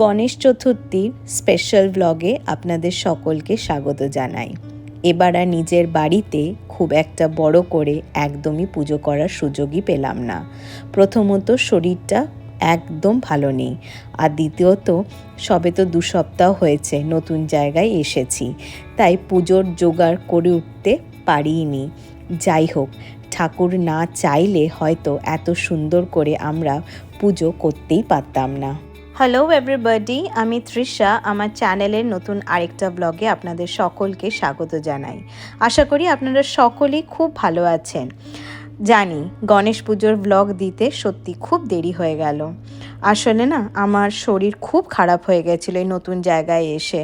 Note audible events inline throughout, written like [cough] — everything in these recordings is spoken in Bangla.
গণেশ চতুর্থীর স্পেশাল ব্লগে আপনাদের সকলকে স্বাগত জানাই। এবার আর নিজের বাড়িতে খুব একটা বড় করে একদমই পুজো করার সুযোগই পেলাম না। প্রথমত শরীরটা একদম ভালো নেই, আর দ্বিতীয়ত সবে তো দু সপ্তাহ হয়েছে, নতুন জায়গায় এসেছি, তাই পুজোর জোগাড় করে উঠতে পারিনি। যাই হোক, ঠাকুর না চাইলে হয়তো এত সুন্দর করে আমরা পুজো করতেই পারতাম না। হ্যালো এভরিবডি আমি তৃষা, আমার চ্যানেলের নতুন আরেকটা ব্লগে আপনাদের সকলকে স্বাগত জানাই। আশা করি আপনারা সকলেই খুব ভালো আছেন। জানি, গণেশ পুজোর ব্লগ দিতে সত্যি খুব দেরি হয়ে গেল। আসলে না, আমার শরীর খুব খারাপ হয়ে গেছিল এই নতুন জায়গায় এসে।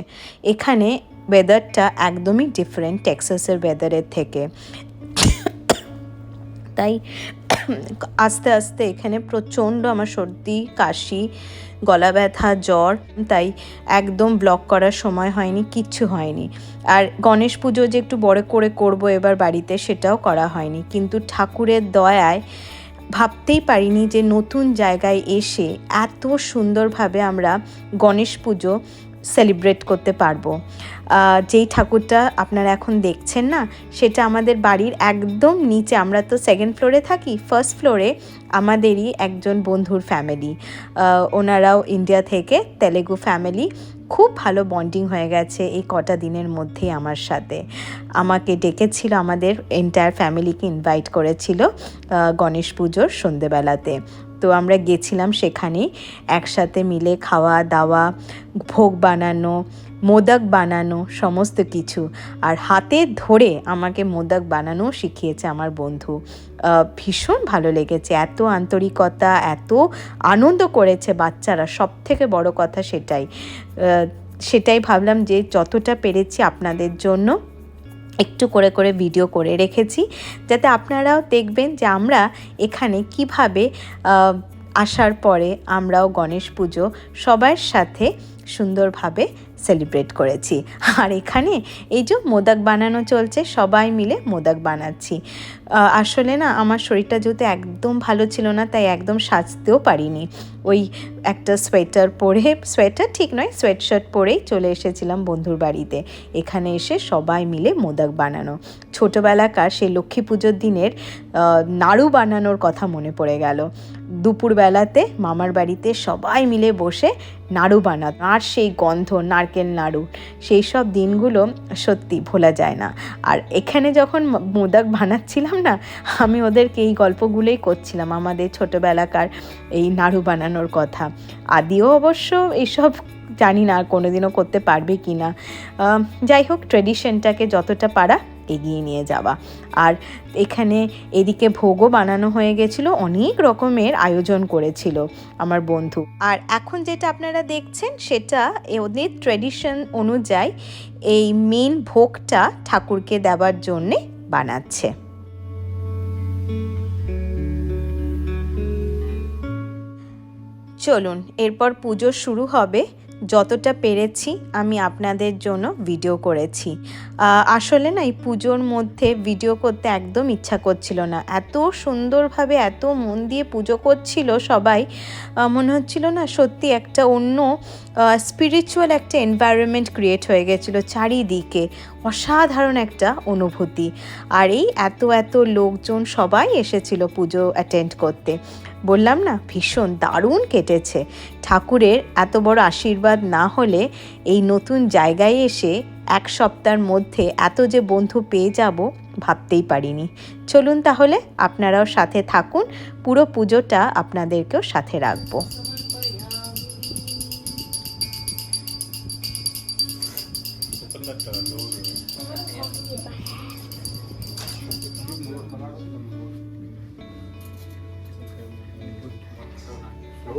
এখানে ওয়েদারটা একদমই ডিফারেন্ট টেক্সাসের ওয়েদারের থেকে। তাই আস্তে আস্তে এখানে প্রচণ্ড আমার সর্দি, কাশি গলা ব্যথা, জ্বর, তাই একদম ব্লক করার সময় হয়নি, কিচ্ছু হয়নি। আর গণেশ পুজো যে একটু বড় করে করব এবার বাড়িতে সেটাও করা হয়নি। কিন্তু ঠাকুরের দয়ায় ভাবতেই পারিনি যে নতুন জায়গায় এসে এত সুন্দরভাবে আমরা গণেশ পুজো সেলিব্রেট করতে পারব। যেই ঠাকুরটা আপনারা এখন দেখছেন না, সেটা আমাদের বাড়ির একদম নিচে, আমরা তো সেকেন্ড ফ্লোরে থাকি ফার্স্ট ফ্লোরে আমাদেরই একজন বন্ধুর ফ্যামিলি ওনারাও ইন্ডিয়া থেকে, তেলেগু ফ্যামিলি খুব ভালো বন্ডিং হয়ে গেছে এই কটা দিনের মধ্যেই আমার সাথে। আমাকে ডেকেছিল, আমাদের এন্টায়ার ফ্যামিলিকে ইনভাইট করেছিল গণেশ পুজোর সন্ধেবেলাতে। তো আমরা গেছিলাম সেখানে একসাথে মিলে খাওয়া দাওয়া, ভোগ বানানো, মোদক বানানো, সমস্ত কিছু। আর হাতে ধরে আমাকে মোদক বানানো শিখিয়েছে আমার বন্ধু। ভীষণ ভালো লেগেছে। এত আন্তরিকতা, এত আনন্দ করেছে বাচ্চারা। সব থেকে বড় কথা সেটাই। সেটাই ভাবলাম যে যতটা পেরেছি আপনাদের জন্য একটু করে করে ভিডিও করে রেখেছি, যাতে আপনারাও দেখবেন যে আমরা এখানে কীভাবে আসার পরে আমরাও গণেশ পুজো সবার সাথে সুন্দরভাবে সেলিব্রেট করেছি। আর এখানে এই যে মোদক বানানো চলছে, সবাই মিলে মোদক বানাচ্ছি। আসলে না, আমার শরীরটা যেহেতু একদম ভালো ছিল না, তাই একদম সাজতেও পারিনি। ওই একটা সোয়েটার পরে, সোয়েটার ঠিক নয় সোয়েট শার্ট পরেই চলে এসেছিলাম বন্ধুর বাড়িতে। এখানে এসে সবাই মিলে মোদক বানানো। ছোটোবেলাকার সেই লক্ষ্মী পুজোর দিনের নাড়ু বানানোর কথা মনে পড়ে গেল। দুপুরবেলাতে মামার বাড়িতে সবাই মিলে বসে নাড়ু বানাত। আর সেই গন্ধ, নারকেল নাড়ু, সেই সব দিনগুলো সত্যি ভোলা যায় না। আর এখানে যখন মোদক বানাচ্ছিলাম না? আমি ওদেরকে এই গল্পগুলোই করছিলাম আমাদের ছোটোবেলাকার এই নাড়ু বানানোর কথা। আদিও অবশ্য এইসব জানি না কোনোদিনও করতে পারবে কি না। যাই হোক, ট্রেডিশনটাকে যতটা পারা এগিয়ে নিয়ে যাওয়া। আর এখানে এদিকে ভোগও বানানো হয়ে গেছিল, অনেক রকমের আয়োজন করেছিল আমার বন্ধু। আর এখন যেটা আপনারা দেখছেন, সেটা ওদের ট্রেডিশন অনুযায়ী এই মেন ভোগটা ঠাকুরকে দেওয়ার জন্যে বানাচ্ছে। চলুন, এরপর পুজো শুরু হবে। যতটা পেরেছি আমি আপনাদের জন্য ভিডিও করেছি। আসলে না, এই পুজোর মধ্যে ভিডিও করতে একদম ইচ্ছা করছিল না। এত সুন্দরভাবে, এত মন দিয়ে পুজো করছিল সবাই। মনে হচ্ছিল না, সত্যি একটা অন্য স্পিরিচুয়াল একটা এনভায়রনমেন্ট ক্রিয়েট হয়ে গেছিল চারিদিকে। অসাধারণ একটা অনুভূতি। আর এই এত এত লোকজন সবাই এসেছিল পুজো অ্যাটেন্ড করতে। বললাম না, ভীষণ দারুণ কেটেছে। ঠাকুরের এত বড় আশীর্বাদ না হলে এই নতুন জায়গায় এসে এক সপ্তাহের মধ্যে এত যে বন্ধু পেয়ে যাব ভাবতেই পারিনি। চলুন তাহলে, আপনারাও সাথে থাকুন। পুরো পুজোটা আপনাদেরকেও সাথে রাখব। How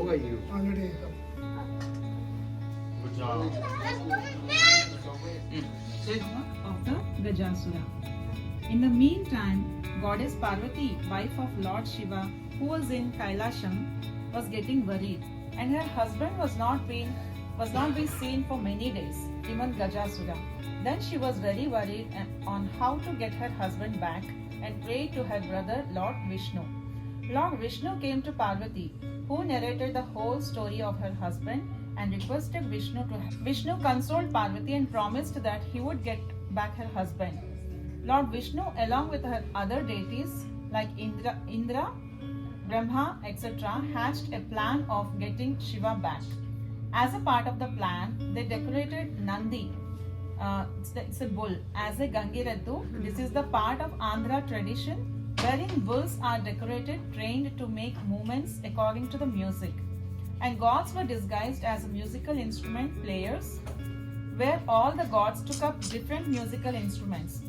are you? Already. Good job. of the Gajasura. In the meantime, goddess Parvati, wife of Lord Shiva, who was in Kailasham, was getting worried, and her husband was not being was not being seen for many days, even Gajasura. Then she was very worried eh, on how to get her husband back and prayed to her brother Lord Vishnu. Lord Vishnu came to Parvati, who narrated the whole story of her husband and requested Vishnu to Vishnu consoled Parvati and promised that he would get back her husband. Lord Vishnu, along with her other deities like Indra, Indra Brahma, etc., hatched a plan of getting Shiva back. As a part of the plan, they decorated Nandi, uh, it's, the, it's a bull, as a Gangirattu. This is the part of Andhra tradition wherein bulls are decorated, trained to make movements according to the music. And gods were disguised as musical instrument players, where all the gods took up different musical instruments.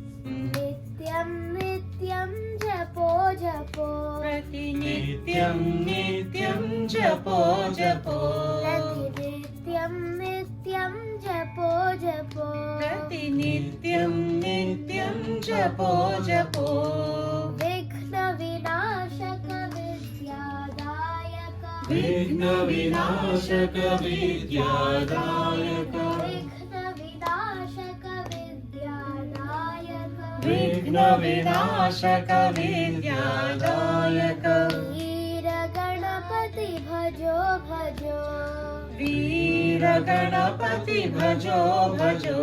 नित्यं नित्यं जपो जपो प्रतिनित्यं नित्यं जपो जपो नित्यं नित्यं जपो जपो प्रतिनित्यं नित्यं जपो जपो विघ्नविनाशक विद्यादायक विघ्नविनाशक विद्यादायक विघ्न विनाशक विद्यादायक वीर गणपति भजो। भजो वीर गणपति भजो। भजो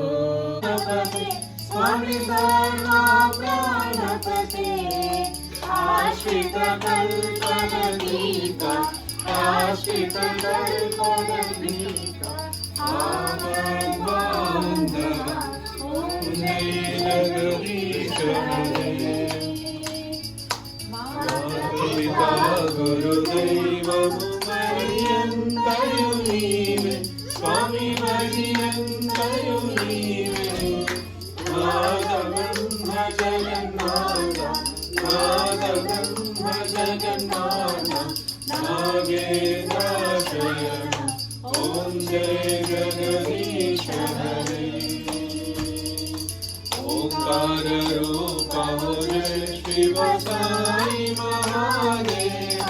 गणपति स्वामी सर्वा गणपति आश्रित कल्पन दीप आश्रित कल्पन दीप ഒരു ദൈവമുമറിയന്തയു നീവേ സ്വാമി മരിയന്തയു നീവേ നാദബ്രഹ്മ ജഗന്നാഥ നാദബ്രഹ്മ ജഗന്നാഥ നാഗേന്ദ്രാശയ ഓം ജയ ജഗദീശ ഹരേ ओंकार रूप शिव साई महादेव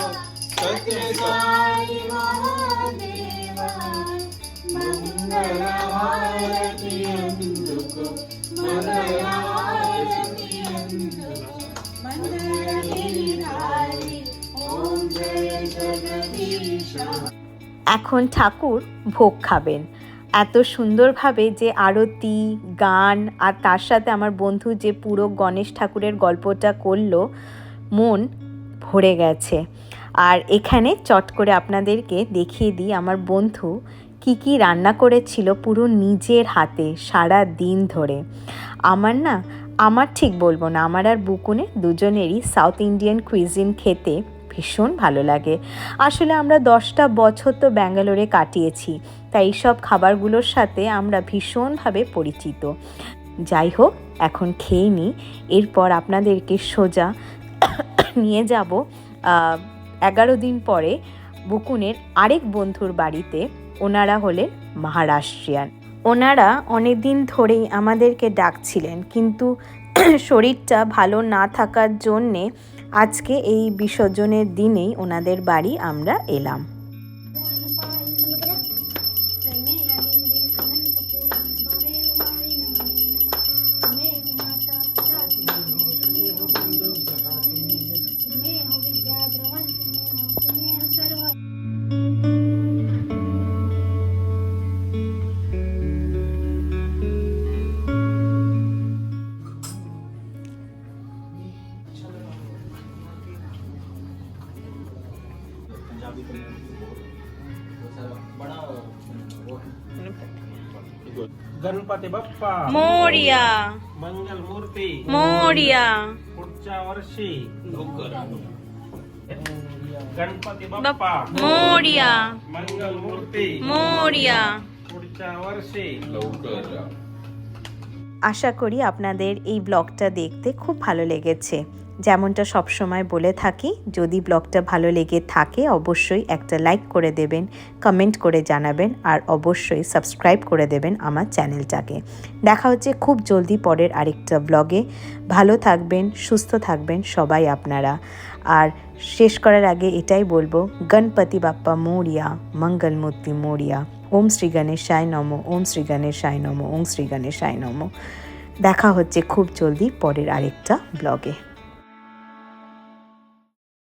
এখন ঠাকুর ভোগ খাবেন। এত সুন্দরভাবে যে আরতি, গান আর তার সাথে আমার বন্ধু যে পুরো গণেশ ঠাকুরের গল্পটা করল, মন ভরে গেছে। আর এখানে চট করে আপনাদেরকে দেখিয়ে দিই আমার বন্ধু কি কি রান্না করেছিল পুরো নিজের হাতে সারা দিন ধরে। আমার না, আমার ঠিক বলব না, আমার আর বুকুনে দুজনেরই সাউথ ইন্ডিয়ান কুইজিন খেতে ভীষণ ভালো লাগে। আসলে আমরা দশটা বছর তো ব্যাঙ্গালোরে কাটিয়েছি, তাই এইসব খাবারগুলোর সাথে আমরা ভীষণভাবে পরিচিত। যাই হোক, এখন খেয়ে নিই, এরপর আপনাদেরকে সোজা [coughs] নিয়ে যাব এগারো দিন পরে বুকুনের আরেক বন্ধুর বাড়িতে ওনারা হলেন মহারাষ্ট্রিয়ান। ওনারা অনেক দিন ধরেই আমাদেরকে ডাকছিলেন, কিন্তু [clears throat] শরীরটা ভালো না থাকার জন্যে আজকে এই বিসর্জনের দিনেই ওনাদের বাড়ি আমরা এলাম। गणपती बाप्पा मोरिया मंगल मूर्ती मोरिया पुढच्या वर्षी गणपती बाप्पा मोरिया मंगल मूर्ती মোরিয়া पुढच्या वर्षी আশা করি আপনাদের এই ব্লগটা দেখতে খুব ভালো লেগেছে যেমনটা সবসময় বলে থাকি, যদি ব্লগটা ভালো লেগে থাকে, অবশ্যই একটা লাইক করে দেবেন কমেন্ট করে জানাবেন, আর অবশ্যই সাবস্ক্রাইব করে দেবেন আমার চ্যানেলটাকে। দেখা হচ্ছে খুব জলদি পরের আরেকটা ব্লগে ভালো থাকবেন, সুস্থ থাকবেন সবাই আপনারা। আর শেষ করার আগে এটাই বলব, গণপতি বাপ্পা মৌরিয়া, মঙ্গলমূর্তি মৌরিয়া। ওম শ্রী গণেশায় নম, ওম শ্রী গণেশায় নম, ওম শ্রী গণেশায় নম। দেখা হচ্ছে খুব জলদি পরের আরেকটা ব্লগে